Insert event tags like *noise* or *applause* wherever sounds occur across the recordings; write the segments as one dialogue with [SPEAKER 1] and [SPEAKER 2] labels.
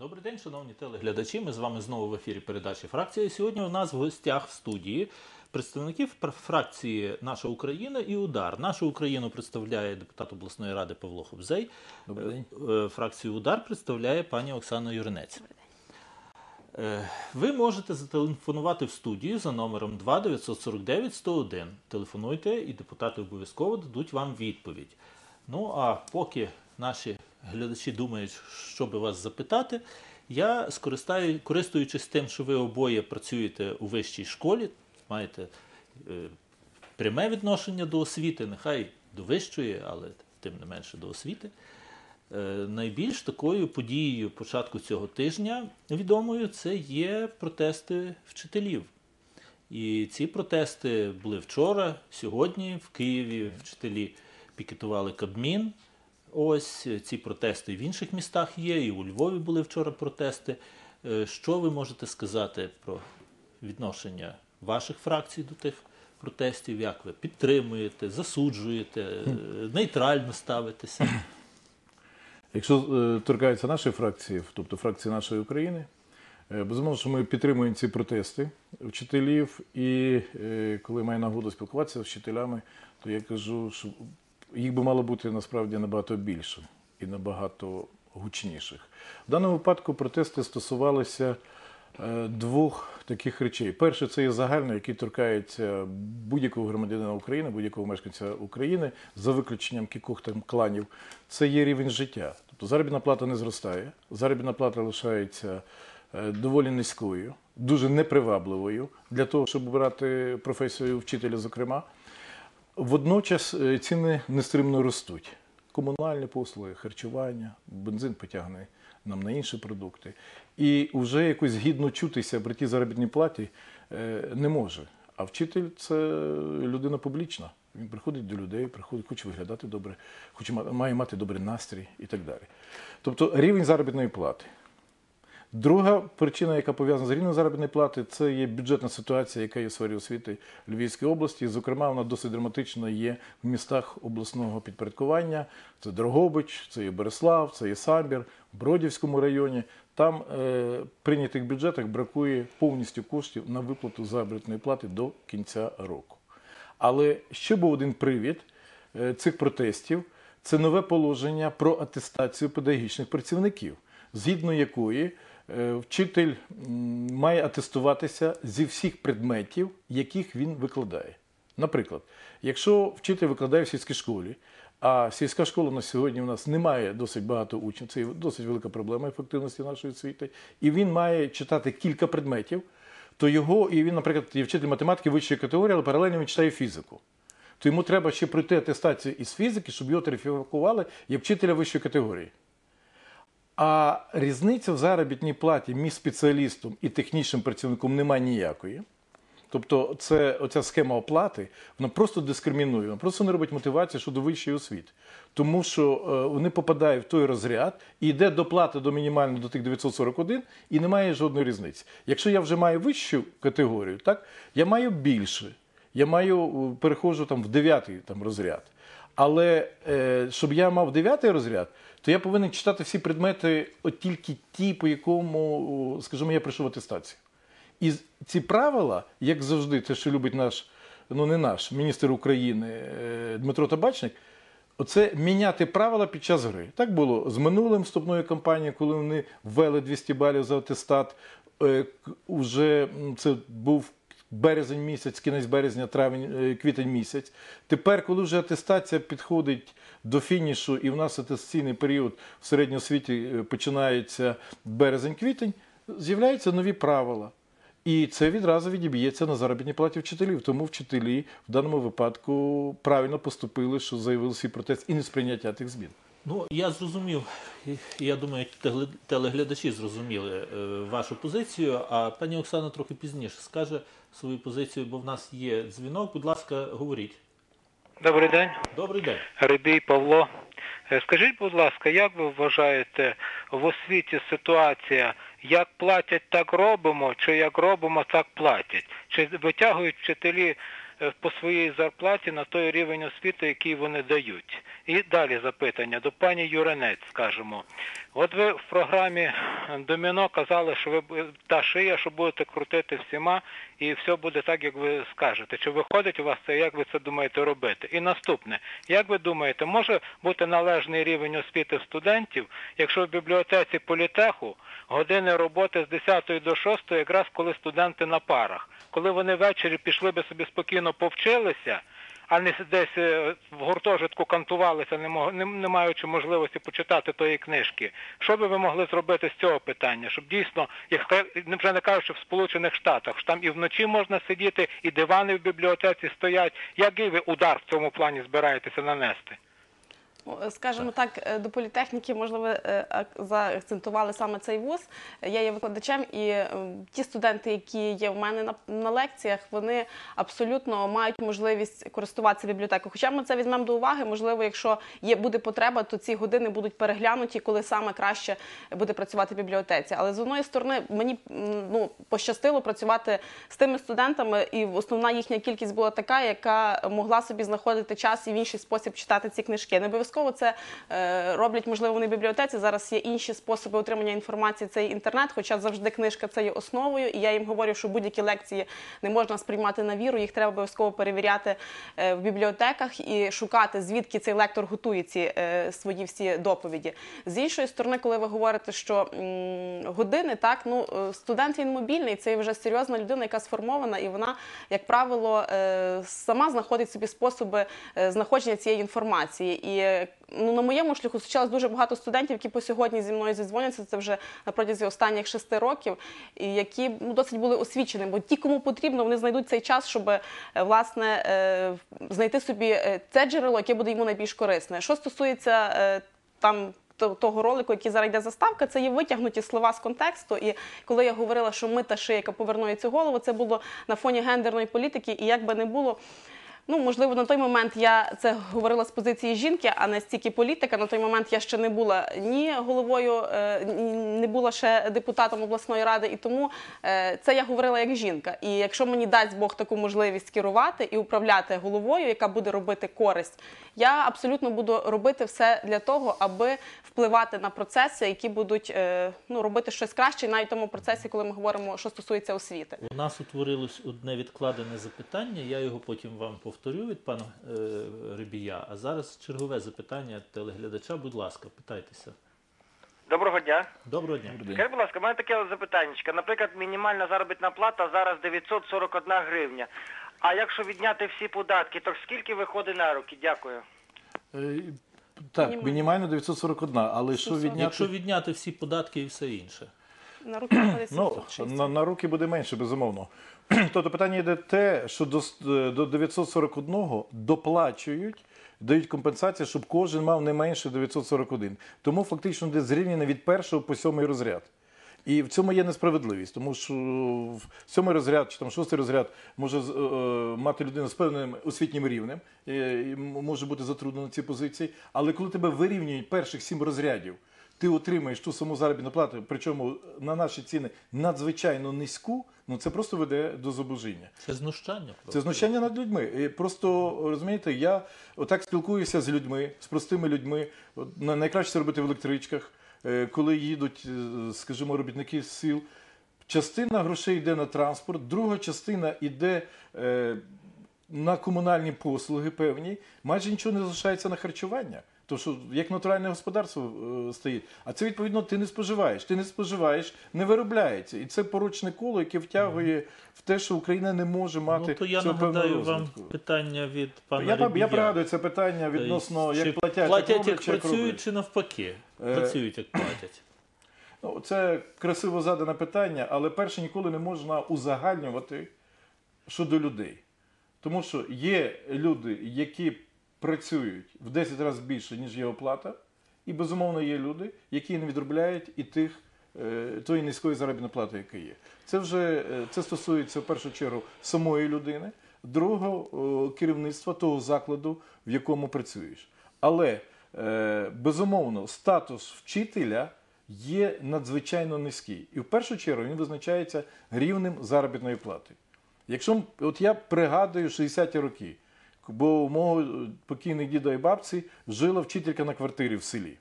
[SPEAKER 1] Добрий день, шановні телеглядачі. Ми з вами знову в ефірі передачі Фракція. І Сьогодні у нас в гостях в студії представників фракції Наша Україна і Удар. Нашу Україну представляє депутат обласної ради Павло Хобзей.
[SPEAKER 2] Добрий день.
[SPEAKER 1] Е, Фракцію Удар представляє пані Оксана Юринець. Е, Ви можете зателефонувати в студію за номером 2 949 101. Телефонуйте, і депутати обов'язково дадуть вам відповідь. Ну а поки наші глядачі думають, що би вас запитати, я користуючись тим, що ви обоє працюєте у вищій школі, маєте е, пряме відношення до освіти, нехай до вищої, але тим не менше до освіти. Е, Найбільш такою подією початку цього тижня відомою це є протести вчителів. І ці протести були вчора, сьогодні в Києві вчителі пікетували Кабмін. Ось е, ці протести в інших містах є, і у Львові були вчора протести. Е, Що ви можете сказати про відношення ваших фракцій до тих протестів? Як ви підтримуєте, засуджуєте, е, нейтрально ставитеся?
[SPEAKER 2] Якщо торкається нашої фракції, тобто фракції нашої України, безумовно, що ми підтримуємо ці протести вчителів, і коли маю нагоду спілкуватися з вчителями, то я кажу, що їх би мало бути насправді набагато більше і набагато гучніших. В даному випадку протести стосувалися е, двох таких речей. Перше, це є загальне, який торкається будь-якого громадянина України, будь-якого мешканця України, за виключенням кількох там кланів. Це є рівень життя. Тобто заробітна плата не зростає, заробітна плата лишається е, доволі низькою, дуже непривабливою для того, щоб обирати професію вчителя, зокрема. Водночас е, ціни нестримно ростуть. Комунальні послуги, харчування, бензин потягне нам на інші продукти. І вже якось гідно чутися при тій заробітній платі е, не може. А вчитель це людина публічна. Він приходить до людей, приходить, хоче виглядати добре, хоче ма- має мати добрий настрій і так далі. Тобто рівень заробітної плати. Друга причина, яка пов'язана з рівнем заробітної плати, це є бюджетна ситуація, яка є в сфері освіти Львівської області. Зокрема, вона досить драматична є в містах обласного підпорядкування. Це Дрогобич, це є Береслав, це є Самбір, в Бродівському районі. Там е, прийнятих бюджетах бракує повністю коштів на виплату заробітної плати до кінця року. Але ще був один привід е, цих протестів це нове положення про атестацію педагогічних працівників, згідно якої вчитель має атестуватися зі всіх предметів, яких він викладає. Наприклад, якщо вчитель викладає в сільській школі, а сільська школа на сьогодні у нас не має досить багато учнів, це досить велика проблема ефективності нашої освіти, і він має читати кілька предметів, то його, і він, наприклад, є вчитель математики вищої категорії, але паралельно він читає фізику. То йому треба ще пройти атестацію із фізики, щоб його тарифікували як вчителя вищої категорії. А різниця в заробітній платі між спеціалістом і технічним працівником немає ніякої. Тобто, це оця схема оплати, вона просто дискримінує, вона просто не робить мотивацію щодо вищої освіти. Тому що е, вони попадають в той розряд і йде доплата до мінімальної до тих 941 і немає жодної різниці. Якщо я вже маю вищу категорію, так, я маю більше. Я маю, е, переходжу там в 9 там, розряд. Але е, щоб я мав 9 розряд, то я повинен читати всі предмети от тільки ті, по якому, скажімо, я пройшов атестацію. І ці правила, як завжди, те, що любить наш, ну не наш, міністр України е, Дмитро Табачник, оце міняти правила під час гри. Так було з минулим вступною кампанією, коли вони ввели 200 балів за атестат. Е, Уже це був березень місяць, кінець березня, травень, е, квітень місяць. Тепер, коли вже атестація підходить до фінішу, і в нас атестаційний період в середньої освіті е, починається березень-квітень, з'являються нові правила. І це відразу відіб'ється на заробітній платі вчителів. Тому вчителі в даному випадку правильно поступили, що заявили свій протест і несприйняття тих змін.
[SPEAKER 1] Ну, я зрозумів, я думаю, телеглядачі зрозуміли е, вашу позицію, а пані Оксана трохи пізніше скаже свою позицію, бо в нас є дзвінок. Будь ласка, говоріть.
[SPEAKER 3] Добрий день,
[SPEAKER 1] Добрий день.
[SPEAKER 3] Рибій Павло. Е, Скажіть, будь ласка, як ви вважаєте в освіті ситуація, як платять, так робимо, чи як робимо, так платять? Чи витягують вчителі по своїй зарплаті на той рівень освіти, який вони дають. І далі запитання до пані Юринець, скажемо. От ви в програмі Доміно казали, що ви та шия, що будете крутити всіма, і все буде так, як ви скажете. Чи виходить у вас це, як ви це думаєте робити? І наступне, як ви думаєте, може бути належний рівень освіти студентів, якщо в бібліотеці політеху години роботи з 10 до 6, якраз коли студенти на парах, коли вони ввечері пішли би собі спокійно повчилися, а не десь е, в гуртожитку кантувалися, не, маючи можливості почитати тої книжки. Що би ви могли зробити з цього питання? Щоб дійсно, як вже не кажучи в Сполучених Штатах, що там і вночі можна сидіти, і дивани в бібліотеці стоять. Який ви удар в цьому плані збираєтеся нанести?
[SPEAKER 4] Ну, Скажімо так, е, до політехніки, можливо, е, заакцентували саме цей вуз. Я є викладачем, і е, ті студенти, які є в мене на, на лекціях, вони абсолютно мають можливість користуватися бібліотекою. Хоча ми це візьмемо до уваги, можливо, якщо є буде потреба, то ці години будуть переглянуті, коли саме краще буде працювати в бібліотеці. Але з одної сторони, мені ну пощастило працювати з тими студентами, і основна їхня кількість була така, яка могла собі знаходити час і в інший спосіб читати ці книжки. Не обов'язково це е, роблять, можливо, вони в бібліотеці. Зараз є інші способи отримання інформації. Це інтернет, хоча завжди книжка це є основою. І я їм говорю, що будь-які лекції не можна сприймати на віру. Їх треба обов'язково перевіряти е, в бібліотеках і шукати, звідки цей лектор готує ці е, свої всі доповіді. З іншої сторони, коли ви говорите, що години, так ну студент він мобільний, це вже серйозна людина, яка сформована, і вона, як правило, сама знаходить собі способи знаходження цієї інформації. І ну, на моєму шляху зустрічалось дуже багато студентів, які по сьогодні зі мною зідзвоняться. Це вже протязі останніх шести років, і які ну, досить були освічені. Бо ті, кому потрібно, вони знайдуть цей час, щоб е, власне е, знайти собі е, це джерело, яке буде йому найбільш корисне. Що стосується там. Того ролику, який зараз йде заставка, це є витягнуті слова з контексту. І коли я говорила, що ми та шия, яка повернує цю голову, це було на фоні гендерної політики. І як би не було, Ну, можливо, на той момент я це говорила з позиції жінки, а не стільки політика. На той момент я ще не була ні головою, е, не була ще депутатом обласної ради, і тому е, це я говорила як жінка. І якщо мені дасть Бог таку можливість керувати і управляти головою, яка буде робити користь, я абсолютно буду робити все для того, аби впливати на процеси, які будуть е, ну, робити щось краще, навіть в тому процесі, коли ми говоримо, що стосується освіти.
[SPEAKER 1] У нас утворилось одне відкладене запитання. Я його потім вам повторю від пана е, Рибія. А зараз чергове запитання телеглядача. Будь ласка, питайтеся.
[SPEAKER 5] Доброго дня.
[SPEAKER 1] Доброго дня.
[SPEAKER 5] Скажіть, будь ласка, у мене таке запитання. Наприклад, мінімальна заробітна плата зараз 941 гривня. А якщо відняти всі податки, то скільки виходить на руки? Дякую.
[SPEAKER 2] Е, Так,
[SPEAKER 4] Мінімально.
[SPEAKER 2] мінімально 941, але що
[SPEAKER 4] 940.
[SPEAKER 2] відняти?
[SPEAKER 1] Якщо відняти всі податки і все інше.
[SPEAKER 4] На руки виходить
[SPEAKER 2] Ну,
[SPEAKER 4] 760.
[SPEAKER 2] на, на руки буде менше, безумовно. *clears throat* Тобто питання йде те, що до, с- до 941 доплачують, дають компенсацію, щоб кожен мав не менше 941. Тому фактично йде зрівняно від першого по сьомий розряд. І в цьому є несправедливість, тому що в сьомий розряд чи там шостий розряд може е, е, мати людина з певним освітнім рівнем, е, і може бути затруднено ці позиції. Але коли тебе вирівнюють перших сім розрядів, ти отримаєш ту саму заробітну плату, причому на наші ціни надзвичайно низьку, ну це просто веде до зубожіння.
[SPEAKER 1] Це знущання. Просто.
[SPEAKER 2] Це знущання над людьми. І просто розумієте, я отак спілкуюся з людьми, з простими людьми. На- найкраще це робити в електричках, е, коли їдуть, е, скажімо, робітники з сіл. Частина грошей йде на транспорт, друга частина йде е, на комунальні послуги певні. Майже нічого не залишається на харчування. Тому що як натуральне господарство е, стоїть. А це відповідно ти не споживаєш. Ти не споживаєш, не виробляється. І це порочне коло, яке втягує в те, що Україна не може мати
[SPEAKER 1] Ну, то я
[SPEAKER 2] цього
[SPEAKER 1] нагадаю вам питання від пана
[SPEAKER 2] Я,
[SPEAKER 1] Рибія.
[SPEAKER 2] я пригадую це питання відносно
[SPEAKER 1] Тобто,
[SPEAKER 2] як платять,
[SPEAKER 1] платять
[SPEAKER 2] як
[SPEAKER 1] як
[SPEAKER 2] роблять, чи як
[SPEAKER 1] працюють,
[SPEAKER 2] роблять.
[SPEAKER 1] чи навпаки?
[SPEAKER 2] Е,
[SPEAKER 1] Працюють, як платять.
[SPEAKER 2] Ну, це красиво задане питання, але перше ніколи не можна узагальнювати щодо людей. Тому що є люди, які працюють в 10 разів більше, ніж є оплата, і безумовно є люди, які не відробляють і тих, е, тої низької заробітної плати, яка є. Це вже е, це стосується в першу чергу самої людини, другого керівництва того закладу, в якому працюєш. Але е, безумовно статус вчителя є надзвичайно низький. І в першу чергу він визначається рівнем заробітної плати. Якщо от я пригадую 60-ті роки, бо мого покійних діда і бабці жила вчителька на квартирі в селі.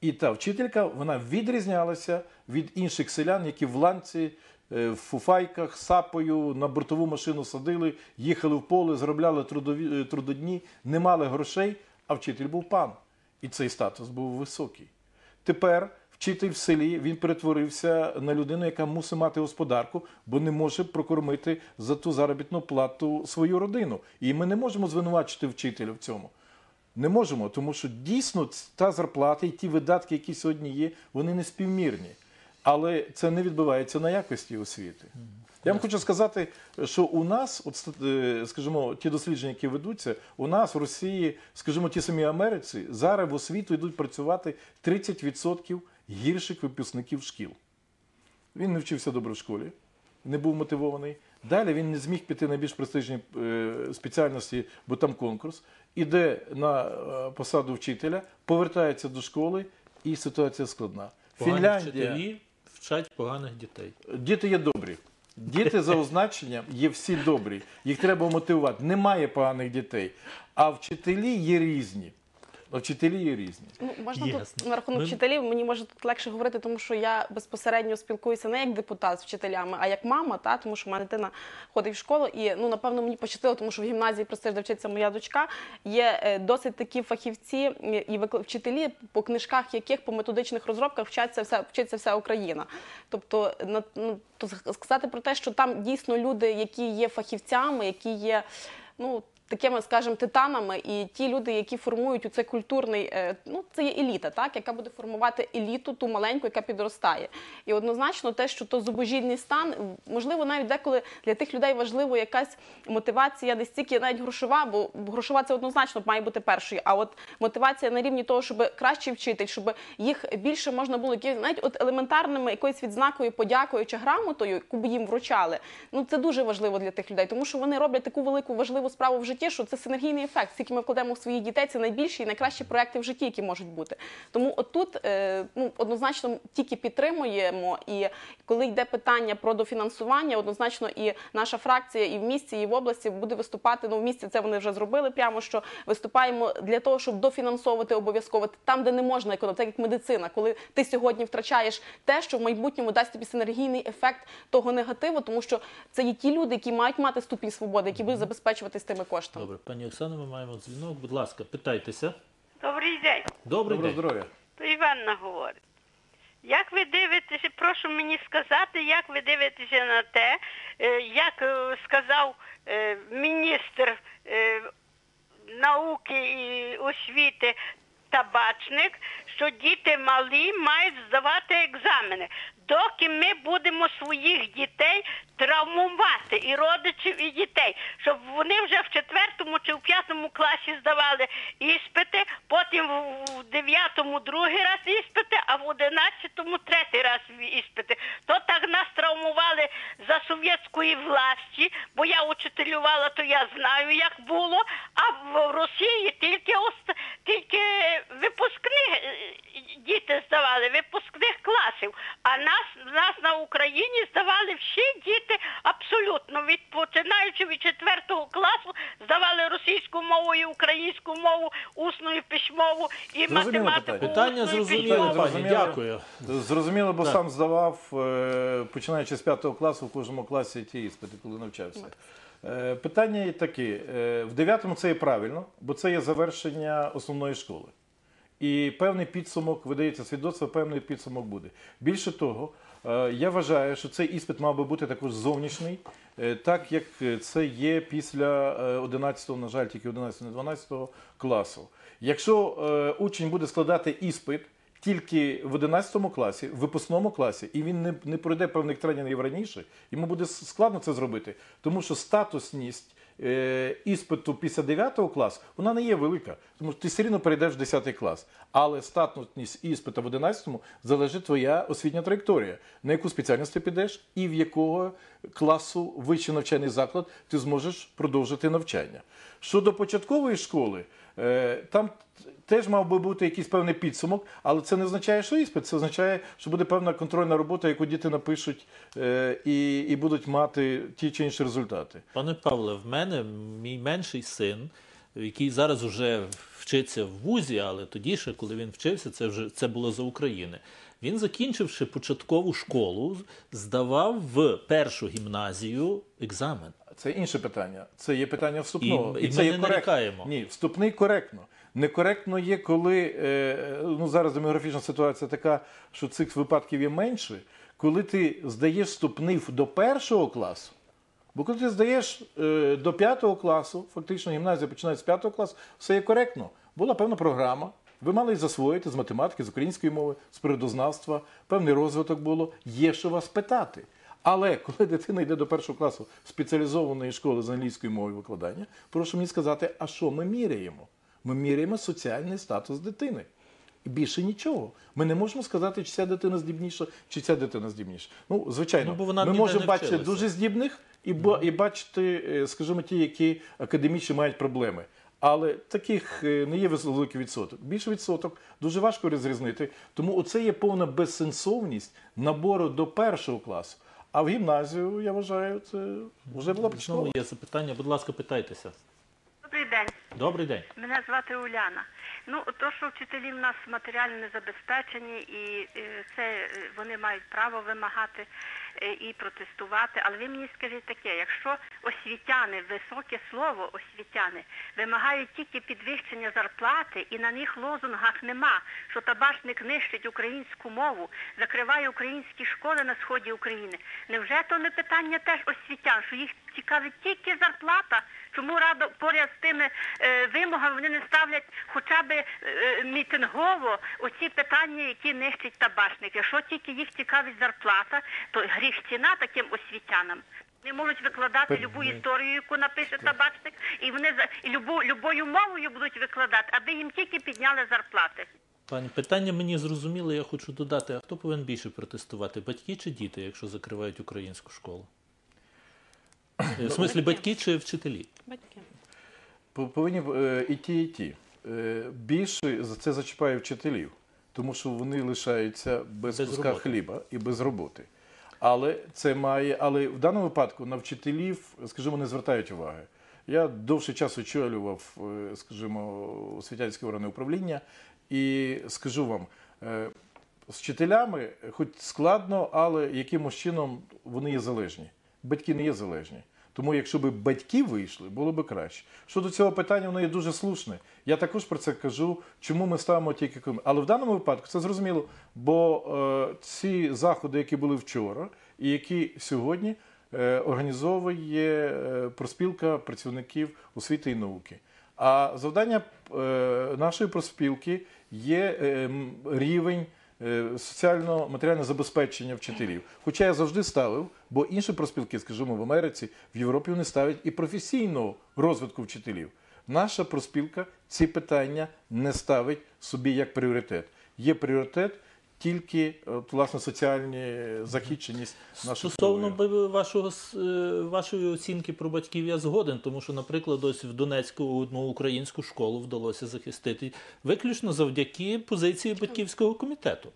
[SPEAKER 2] І та вчителька вона відрізнялася від інших селян, які в ланці, е, в фуфайках, сапою на бортову машину садили, їхали в поле, заробляли трудові, е, трудодні, не мали грошей, а вчитель був пан. І цей статус був високий. Тепер вчитель в селі він перетворився на людину, яка мусить мати господарку, бо не може прокормити за ту заробітну плату свою родину. І ми не можемо звинувачити вчителя в цьому. Не можемо, тому що дійсно та зарплата і ті видатки, які сьогодні є, вони не співмірні. Але це не відбувається на якості освіти. Я вам хочу сказати, що у нас, от, е, скажімо, ті дослідження, які ведуться, у нас в Росії, скажімо, ті самі Америці, зараз в освіту йдуть працювати 30% гірших випускників шкіл. Він не вчився добре в школі, не був мотивований. Далі він не зміг піти на більш престижні е, спеціальності, бо там конкурс. Іде на е, посаду вчителя, повертається до школи, і ситуація складна.
[SPEAKER 1] Погані
[SPEAKER 2] Фінляндія.
[SPEAKER 1] вчителі вчать поганих дітей.
[SPEAKER 2] Діти є добрі. Діти за означенням є всі добрі. Їх треба мотивувати. Немає поганих дітей. А вчителі є різні. А Вчителі є різні.
[SPEAKER 4] Ну, можна
[SPEAKER 1] Ясно.
[SPEAKER 4] тут на рахунок
[SPEAKER 1] Ми-
[SPEAKER 4] вчителів, мені може тут легше говорити, тому що я безпосередньо спілкуюся не як депутат з вчителями, а як мама, та тому що мене дитина ходить в школу, і ну напевно мені пощастило, тому що в гімназії престиж, де вчиться моя дочка, є е, досить такі фахівці е, і викла- вчителі, по книжках яких по методичних розробках вчаться вся вчиться вся Україна. Тобто, на ну то сказати про те, що там дійсно люди, які є фахівцями, які є ну. Такими, скажімо, титанами, і ті люди, які формують у цей культурний, е, ну це є еліта, так яка буде формувати еліту, ту маленьку, яка підростає. І однозначно, те, що то зубожільний стан, можливо, навіть деколи для тих людей важливо якась мотивація, не стільки навіть грошова, бо грошова це однозначно має бути першою. А от мотивація на рівні того, щоб краще вчити, щоб їх більше можна було навіть от елементарними якоюсь відзнакою, подякою чи грамотою, яку б їм вручали. Ну це дуже важливо для тих людей, тому що вони роблять таку велику важливу справу в житті, що це синергійний ефект. Скільки ми вкладемо в своїх дітей, це найбільші і найкращі проекти в житті, які можуть бути. Тому отут е, ну, однозначно тільки підтримуємо. І коли йде питання про дофінансування, однозначно і наша фракція і в місті, і в області буде виступати. Ну в місті це вони вже зробили. Прямо що виступаємо для того, щоб дофінансовувати обов'язково там, де не можна економити, так як медицина, коли ти сьогодні втрачаєш те, що в майбутньому дасть тобі синергійний ефект того негативу, тому що це є ті люди, які мають мати ступінь свободи, які будуть забезпечуватись тими коштами.
[SPEAKER 1] Добре, пані Оксано, ми маємо дзвінок. Будь ласка, питайтеся.
[SPEAKER 6] Добрий день,
[SPEAKER 1] Добрий
[SPEAKER 2] Доброго
[SPEAKER 1] день.
[SPEAKER 2] здоров'я.
[SPEAKER 6] то Іванна говорить. Як ви дивитеся, прошу мені сказати, як ви дивитеся на те, е, як е, сказав е, міністр е, науки і освіти табачник, що діти малі мають здавати екзамени. Доки ми будемо своїх дітей травмувати і родичів, і дітей, щоб вони вже в четвертому чи в п'ятому класі здавали іспити, потім в- дев'ятому другий раз іспити, а в одинадцятому третій раз іспити. То так нас травмували за совєтської власті, бо я учителювала, то я знаю, як було. А в Росії тільки тільки випускних е, діти здавали, випускних класів. А нас, нас на Україні здавали всі діти абсолютно від починаючи від четвертого класу, здавали російську мову і українську мову, усну і письмову, і
[SPEAKER 2] Зрозуміло
[SPEAKER 6] математику.
[SPEAKER 2] питання.
[SPEAKER 1] Зрозуміло, пані. Дякую.
[SPEAKER 2] Зрозуміло, бо
[SPEAKER 1] Так.
[SPEAKER 2] сам здавав, е, починаючи з п'ятого класу, в кожному класі ті іспити, коли навчався. Е, Питання є такі: Е, в дев'ятому це є правильно, бо це є завершення основної школи. І певний підсумок видається свідоцтво, певний підсумок буде. Більше того, я вважаю, що цей іспит мав би бути також зовнішній, е, так як це є після е, 11, на жаль, тільки 11 не 12 класу. Якщо е, учень буде складати іспит тільки в 11 класі, в випускному класі, і він не, пройде певних тренінгів раніше, йому буде складно це зробити, тому що статусність е, іспиту після 9 класу вона не є велика, тому що ти все рівно перейдеш в 10 клас. Але статусність іспита в 11 залежить твоя освітня траєкторія, на яку спеціальність ти підеш і в якого класу вищий навчальний заклад ти зможеш продовжити навчання. Щодо початкової школи, е, там теж мав би бути якийсь певний підсумок, але це не означає, що іспит. Це означає, що буде певна контрольна робота, яку діти напишуть е, і, і будуть мати ті чи інші результати.
[SPEAKER 1] Пане Павле, в мене мій менший син, який зараз вже вчиться в вузі, але тоді ще, коли він вчився, це вже це було за України. Він, закінчивши початкову школу, здавав в першу гімназію екзамен.
[SPEAKER 2] Це інше питання. Це є питання вступного.
[SPEAKER 1] І- і
[SPEAKER 2] це
[SPEAKER 1] ми
[SPEAKER 2] є
[SPEAKER 1] не
[SPEAKER 2] коректно.
[SPEAKER 1] нарікаємо.
[SPEAKER 2] Ні, вступний коректно. Некоректно є, коли е, ну зараз демографічна ситуація така, що цих випадків є менше, коли ти здаєш вступний в- до першого класу. Бо коли ти здаєш е, до п'ятого класу, фактично гімназія починає з п'ятого класу, все є коректно. Була певна програма. Ви мали засвоїти з математики, з української мови, з природознавства, певний розвиток було. Є що вас питати. Але коли дитина йде до першого класу спеціалізованої школи з англійської мови викладання, прошу мені сказати, а що ми міряємо? Ми міряємо соціальний статус дитини. І більше нічого. Ми не можемо сказати, чи ця дитина здібніша, чи ця дитина здібніша. Ну, звичайно,
[SPEAKER 1] Ну, бо вона
[SPEAKER 2] ми можемо бачити дуже здібних і, бо- і бачити, е, скажімо, ті, які академічно мають проблеми. Але таких е, не є великий відсоток. Більше відсоток дуже важко розрізнити. Тому оце є повна безсенсовність набору до першого класу. А в гімназію, я вважаю, це вже була
[SPEAKER 1] Знову
[SPEAKER 2] початкова.
[SPEAKER 1] є запитання. Будь ласка, питайтеся.
[SPEAKER 7] Добрий день.
[SPEAKER 1] Добрий день.
[SPEAKER 7] Мене звати Уляна. Ну, то, що вчителі в нас матеріально не забезпечені, і е, це е, вони мають право вимагати е, і протестувати. Але ви мені скажіть таке, якщо освітяни, високе слово освітяни, вимагають тільки підвищення зарплати, і на них лозунгах нема, що табачник нищить українську мову, закриває українські школи на сході України. Невже то не питання теж освітян, що їх цікавить тільки зарплата? Чому рада поряд з тими е, вимогами вони не ставлять хоча б е, мітингово оці питання, які нищать табачник? Якщо тільки їх цікавить зарплата, то гріх ціна таким освітянам. Не можуть викладати любу історію, яку напише табачник, і вони за і любу, любою мовою будуть викладати, аби їм тільки підняли зарплати.
[SPEAKER 1] Пані, питання мені зрозуміло, я хочу додати, а хто повинен більше протестувати, батьки чи діти, якщо закривають українську школу? Е, В смислі, батьки чи вчителі?
[SPEAKER 4] Батьки.
[SPEAKER 2] Повинні е, і ті, і ті. Е, Більше за це зачіпає вчителів, тому що вони лишаються без,
[SPEAKER 1] Без
[SPEAKER 2] куска
[SPEAKER 1] роботи.
[SPEAKER 2] хліба і без роботи. Але це має, але в даному випадку на вчителів, скажімо, не звертають уваги. Я довший час очолював, е, скажімо, освітянські органи управління, і скажу вам, е, з вчителями, хоч складно, але якимось чином вони є залежні. Батьки не є залежні. Тому, якщо б батьки вийшли, було б краще. Щодо цього питання, воно є дуже слушне. Я також про це кажу, чому ми ставимо тільки ком- Але в даному випадку це зрозуміло, бо е, ці заходи, які були вчора, і які сьогодні е, організовує е, проспілка працівників освіти і науки. А завдання е, нашої проспілки є е, рівень е, соціально-матеріальне забезпечення вчителів. Хоча я завжди ставив, бо інші проспілки, скажімо, в Америці, в Європі вони ставлять і професійного розвитку вчителів. Наша проспілка ці питання не ставить собі як пріоритет. Є пріоритет тільки от, власне соціальні захищеність нашої
[SPEAKER 1] Стосовно вашого е, вашої оцінки про батьків я згоден, тому що, наприклад, ось в Донецьку одну українську школу вдалося захистити виключно завдяки позиції батьківського комітету.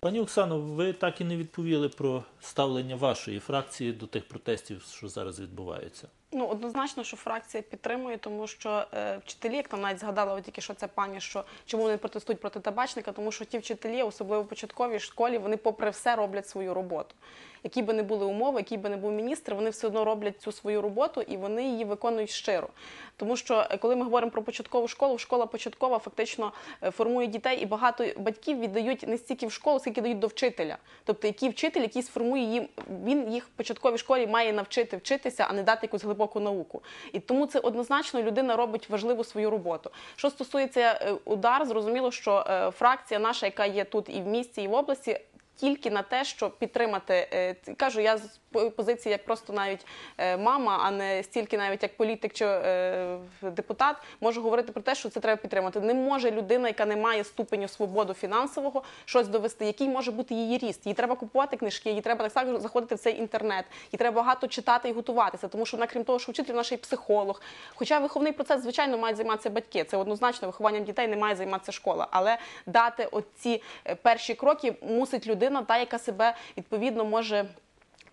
[SPEAKER 1] Пані Оксано, ви так і не відповіли про ставлення вашої фракції до тих протестів, що зараз відбуваються.
[SPEAKER 4] Ну, однозначно, що фракція підтримує, тому що е, вчителі, як там навіть згадала тільки що це пані, що чому вони протестують проти табачника, тому що ті вчителі, особливо в початковій школі, вони попри все роблять свою роботу. Які би не були умови, який би не був міністр, вони все одно роблять цю свою роботу і вони її виконують щиро. Тому що е, коли ми говоримо про початкову школу, школа початкова фактично е, формує дітей, і багато батьків віддають не стільки в школу, скільки дають до вчителя. Тобто, який вчитель, який сформує їм, він їх в початковій школі має навчити вчитися, а не дати якусь глибоку науку. І тому це однозначно людина робить важливу свою роботу. Що стосується е, удар, зрозуміло, що фракція наша, яка є тут і в місті, і в області. Тільки на те, щоб підтримати. е, Кажу, я з позиції як просто навіть е, мама, а не стільки навіть як політик чи е, депутат, можу говорити про те, що це треба підтримати. Не може людина, яка не має ступеню свободу фінансового, щось довести. Який може бути її ріст? Їй треба купувати книжки, їй треба так само заходити в цей інтернет, їй треба багато читати і готуватися, тому що вона, крім того, що вчитель, наш і психолог. Хоча виховний процес, звичайно, мають займатися батьки. Це однозначно вихованням дітей не має займатися школа. Але дати оці перші кроки мусить людина, та яка себе відповідно може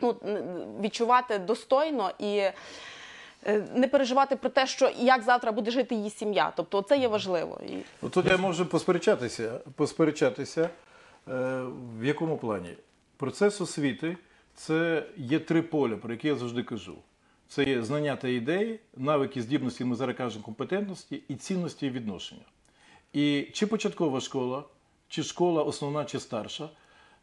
[SPEAKER 4] ну, відчувати достойно і. е, Не переживати про те, що як завтра буде жити її сім'я. Тобто це є важливо.
[SPEAKER 2] Ну, Тут я можу посперечатися, посперечатися. Е, в якому плані? Процес освіти це є три поля, про які я завжди кажу. Це є знання та ідеї, навики, здібності, ми зараз кажемо компетентності і цінності і відношення. І чи початкова школа, чи школа основна, чи старша,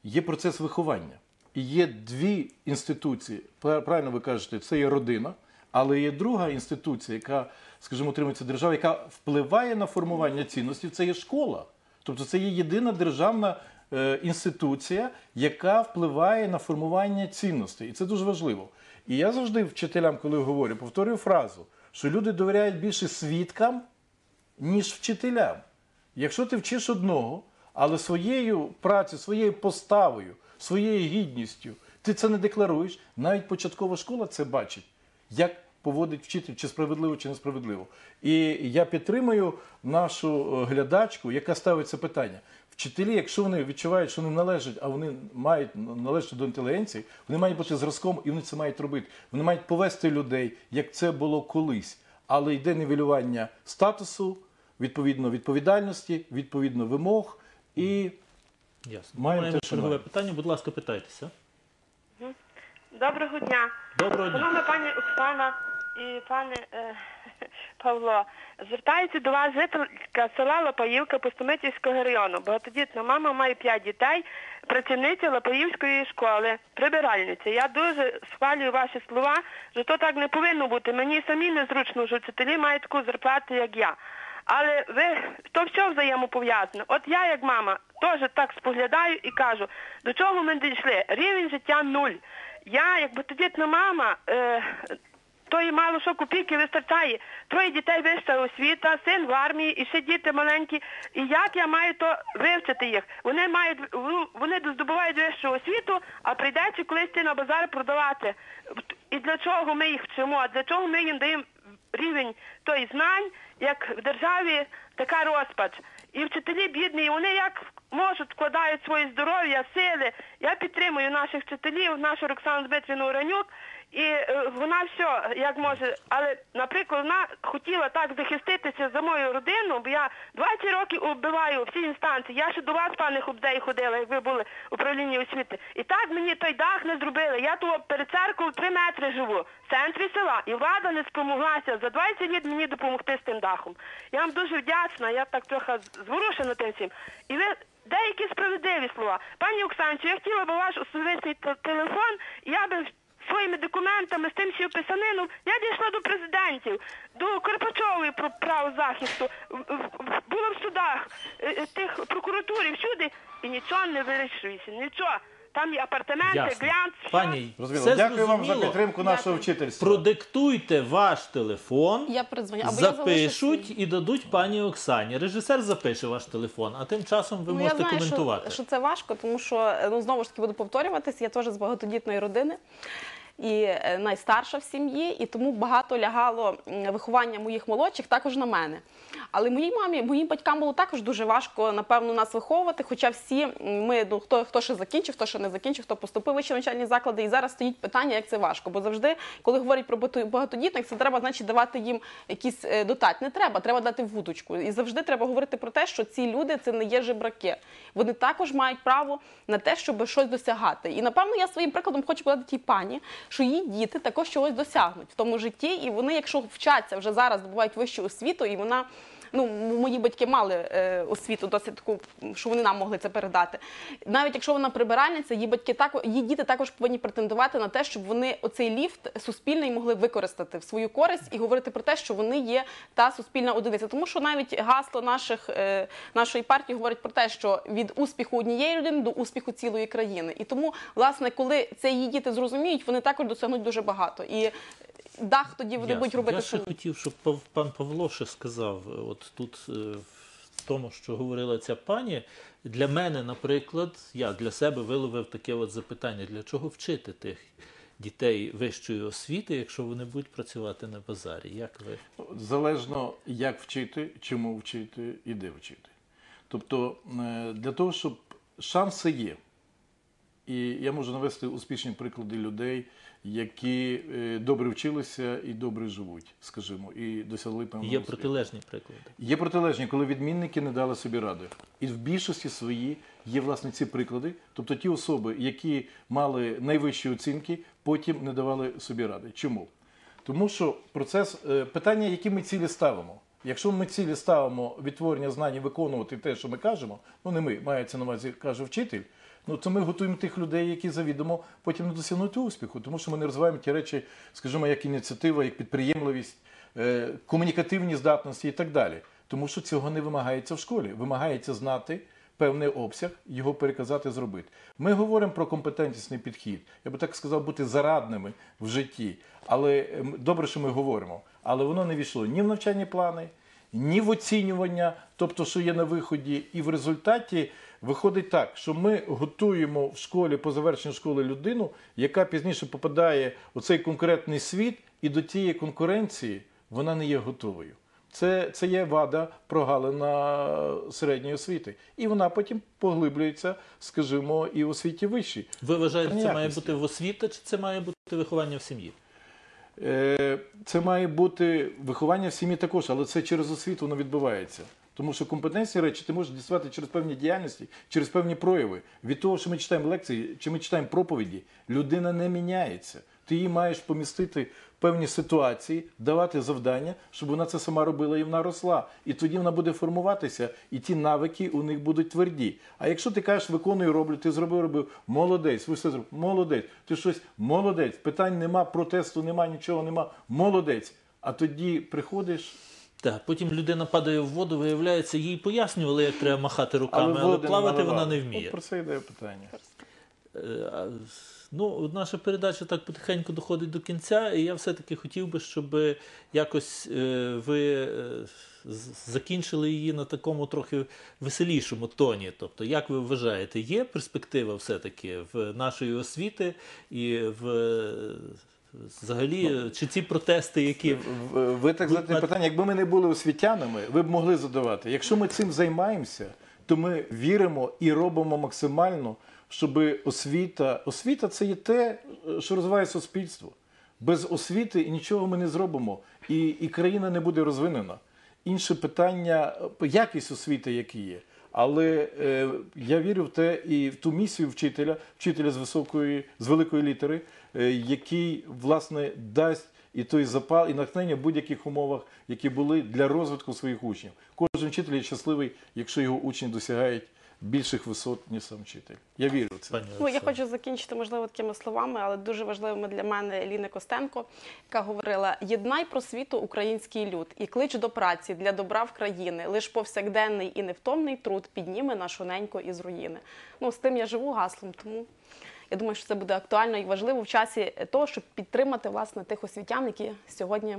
[SPEAKER 2] є процес виховання. І є дві інституції, правильно ви кажете, це є родина, але є друга інституція, яка, скажімо, утримується держава, яка впливає на формування цінностей, це є школа. Тобто це є єдина державна е, інституція, яка впливає на формування цінностей. І це дуже важливо. І я завжди вчителям, коли говорю, повторюю фразу, що люди довіряють більше свідкам, ніж вчителям. Якщо ти вчиш одного, але своєю працею, своєю поставою, своєю гідністю ти це не декларуєш, навіть початкова школа це бачить, як поводить вчитель, чи справедливо, чи несправедливо. І я підтримую нашу е, глядачку, яка ставить це питання. Вчителі, якщо вони відчувають, що вони належать, а вони мають належати до інтелігенції, вони мають бути зразком і вони це мають робити. Вони мають повести людей, як це було колись. Але йде нівелювання статусу, відповідно відповідальності, відповідно вимог і
[SPEAKER 1] Ясно.
[SPEAKER 2] Маємо
[SPEAKER 1] Маємо
[SPEAKER 2] те, що
[SPEAKER 1] чергове
[SPEAKER 2] маємо.
[SPEAKER 1] питання. Будь ласка, питайтеся.
[SPEAKER 8] Доброго дня.
[SPEAKER 1] Доброго дня.
[SPEAKER 8] Шановна пані Оксана і пане е, *laughs* Павло, звертається до вас жителька села Лопаївка Пустомитівського району. Багатодітна мама має п'ять дітей, працівниця Лопаївської школи, прибиральниця. Я дуже схвалюю ваші слова, що то так не повинно бути. Мені самі незручно, що вчителі мають таку зарплату, як я. Але ви то все взаємопов'язано. От я, як мама, теж так споглядаю і кажу, до чого ми дійшли? Рівень життя нуль. Я, як багатодітна мама, е, то і мало що копійки вистачає. Троє дітей вища освіта, син в армії і ще діти маленькі. І як я маю то вивчити їх? Вони мають ну, вони здобувають вищу освіту, а прийдеться колись йти на базар продавати. І для чого ми їх вчимо? Для чого ми їм даємо рівень той знань, як в державі така розпач. І вчителі бідні, вони як можуть вкладають своє здоров'я, сили. Я підтримую наших вчителів, нашу Роксану Дмитрівну Уранюк, і е, вона все як може. Але, наприклад, вона хотіла так захиститися за мою родину, бо я 20 років убиваю всі інстанції. Я ще до вас, пане Хубдей, ходила, як ви були в управлінні освіти. І так мені той дах не зробили. Я тут перед церквою 3 метри живу, в центрі села, і влада не спромоглася за 20 літ мені допомогти з тим дахом. Я вам дуже вдячна, я так трохи зворушена тим всім. І ви деякі справедливі слова. Пані Оксанчу, я хотіла би ваш особистий телефон, я би своїми документами з тим, що писанину, я дійшла до президентів, до Карпачової про право захисту, була в судах, е, е, тих прокуратурі, всюди, і нічого не вирішується, нічого. Там є апартаменти,
[SPEAKER 1] Ясно.
[SPEAKER 8] глянц, все.
[SPEAKER 1] Пані, все
[SPEAKER 2] Дякую вам за підтримку нашого вчительства.
[SPEAKER 1] Продиктуйте ваш телефон,
[SPEAKER 4] Я. Або я
[SPEAKER 1] запишуть
[SPEAKER 4] свій.
[SPEAKER 1] і дадуть пані Оксані. Режисер запише ваш телефон, а тим часом ви
[SPEAKER 4] Ну, я
[SPEAKER 1] можете
[SPEAKER 4] знаю,
[SPEAKER 1] коментувати.
[SPEAKER 4] Що, що це важко, тому що ну знову ж таки буду повторюватись. Я теж з багатодітної родини і е, найстарша в сім'ї, і тому багато лягало виховання моїх молодших також на мене. Але моїй мамі, моїм батькам було також дуже важко, напевно, нас виховувати. Хоча всі ми ну хто хто ще закінчив, хто ще не закінчив, хто поступив вищі навчальні заклади. І зараз стоїть питання, як це важко. Бо завжди, коли говорять про багато- багатодітних, це треба, значить, давати їм якісь е, дотать. Не треба, треба дати вудочку. І завжди треба говорити про те, що ці люди це не є жебраки. Вони також мають право на те, щоб щось досягати. І напевно я своїм прикладом хочу подати тій пані, що її діти також чогось досягнуть в тому житті, і вони, якщо вчаться вже зараз, добувають вищу освіту, і вона ну мої батьки мали е, освіту досить таку, що вони нам могли це передати. Навіть якщо вона прибиральниця, її батьки також її діти також повинні претендувати на те, щоб вони оцей ліфт суспільний могли використати в свою користь і говорити про те, що вони є та суспільна одиниця. Тому що навіть гасло наших е, нашої партії говорить про те, що від успіху однієї людини до успіху цілої країни. І тому, власне, коли це її діти зрозуміють, вони також досягнуть дуже багато. І дах тоді вони
[SPEAKER 1] Ясно.
[SPEAKER 4] будуть робити
[SPEAKER 1] Я ще
[SPEAKER 4] самі.
[SPEAKER 1] хотів, щоб пав- пан Павло ще сказав, е, от тут е, в тому, що говорила ця пані, для мене, наприклад, я для себе виловив таке от запитання: для чого вчити тих дітей вищої освіти, якщо вони будуть працювати на базарі? Як ви?
[SPEAKER 2] Залежно як вчити, чому вчити і де вчити. Тобто, е, для того, щоб шанси є. І я можу навести успішні приклади людей, які е, добре вчилися і добре живуть, скажімо, і досягли певного
[SPEAKER 1] Є протилежні приклади.
[SPEAKER 2] Є протилежні, коли відмінники не дали собі ради. І в більшості своїй є власне ці приклади. Тобто ті особи, які мали найвищі оцінки, потім не давали собі ради. Чому? Тому що процес е, питання, які ми цілі ставимо. Якщо ми цілі ставимо відтворення знань і виконувати те, що ми кажемо, ну не ми, мається на увазі, каже вчитель, ну то ми готуємо тих людей, які завідомо потім не досягнуть успіху, тому що ми не розвиваємо ті речі, скажімо, як ініціатива, як підприємливість, е, комунікативні здатності і так далі. Тому що цього не вимагається в школі. Вимагається знати певний обсяг, його переказати, зробити. Ми говоримо про компетентісний підхід. Я би так сказав, бути зарадними в житті. Але ем, добре, що ми говоримо. Але воно не війшло ні в навчальні плани, ні в оцінювання, тобто, що є на виході, і в результаті виходить так, що ми готуємо в школі по завершенню школи людину, яка пізніше попадає у цей конкурентний світ, і до тієї конкуренції вона не є готовою. Це, це є вада прогалина середньої освіти. І вона потім поглиблюється, скажімо, і в освіті вищій.
[SPEAKER 1] Ви вважаєте, це має бути в освіта, чи це має бути виховання в сім'ї?
[SPEAKER 2] Е, Це має бути виховання в сім'ї також, але це через освіту воно відбувається. Тому що компетенції речі ти можеш діставати через певні діяльності, через певні прояви. Від того, що ми читаємо лекції, чи ми читаємо проповіді, людина не міняється. Ти її маєш помістити в певні ситуації, давати завдання, щоб вона це сама робила і вона росла. І тоді вона буде формуватися, і ті навики у них будуть тверді. А якщо ти кажеш, виконую, роблю, ти зробив, робив, молодець, ви все зробив, молодець, ти щось молодець, питань нема, протесту нема, нічого нема, молодець. А тоді приходиш.
[SPEAKER 1] Так, потім людина падає в воду, виявляється, їй пояснювали, як треба махати руками, але,
[SPEAKER 2] не
[SPEAKER 1] плавати вона не вміє.
[SPEAKER 2] От про це йде питання.
[SPEAKER 1] Е, Ну, наша передача так потихеньку доходить до кінця, і я все-таки хотів би, щоб якось е, ви е, закінчили її на такому трохи веселішому тоні. Тобто, як ви вважаєте, є перспектива все-таки в нашої освіти і в взагалі,
[SPEAKER 2] Ну,
[SPEAKER 1] е, чи ці протести, які
[SPEAKER 2] Ви так задаєте питання, якби ми не були освітянами, ви б могли задавати. Якщо ми цим займаємося, то ми віримо і робимо максимально, щоб освіта. Освіта це є те, що розвиває суспільство. Без освіти нічого ми не зробимо, і, і країна не буде розвинена. Інше питання якість освіти, які є. Але е, я вірю в те і в ту місію вчителя, вчителя з високої, з великої літери, е, який власне дасть і той запал, і натхнення в будь-яких умовах, які були для розвитку своїх учнів. Кожен вчитель є щасливий, якщо його учні досягають більших висот, ніж сам вчитель. Я вірю в це.
[SPEAKER 4] Ну, я хочу закінчити, можливо, такими словами, але дуже важливими для мене Ліни Костенко, яка говорила: єднай просвіту український люд і клич до праці для добра в країни. Лиш повсякденний і невтомний труд підніме нашу неньку із руїни. Ну, з тим я живу гаслом, тому. Я думаю, що це буде актуально і важливо в часі того, щоб підтримати власне тих освітян, які сьогодні,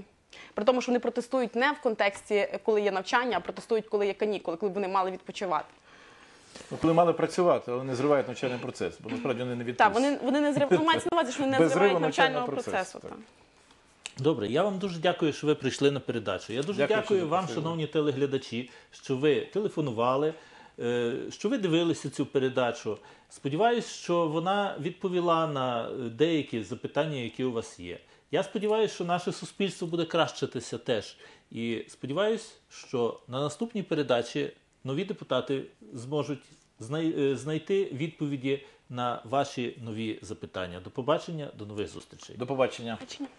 [SPEAKER 4] при тому, що вони протестують не в контексті, коли є навчання, а протестують, коли є канікули, коли вони мали відпочивати.
[SPEAKER 2] Ну, коли мали працювати, але не зривають навчальний процес, бо насправді вони не
[SPEAKER 4] Так, вони, вони не зрив... ну, мається на увазі, що вони не зривають навчального
[SPEAKER 2] навчального
[SPEAKER 4] процесу.
[SPEAKER 2] процесу,
[SPEAKER 4] так.
[SPEAKER 1] Добре, я вам дуже дякую, що ви прийшли на передачу. Я дуже
[SPEAKER 2] Дякую,
[SPEAKER 1] дякую, вам, шановні телеглядачі, що ви телефонували, е, що ви дивилися цю передачу. Сподіваюсь, що вона відповіла на е, деякі запитання, які у вас є. Я сподіваюся, що наше суспільство буде кращитися теж. І сподіваюся, що на наступній передачі нові депутати зможуть е, знайти відповіді на ваші нові запитання. До побачення, до нових зустрічей.
[SPEAKER 2] До побачення.
[SPEAKER 4] Бачення.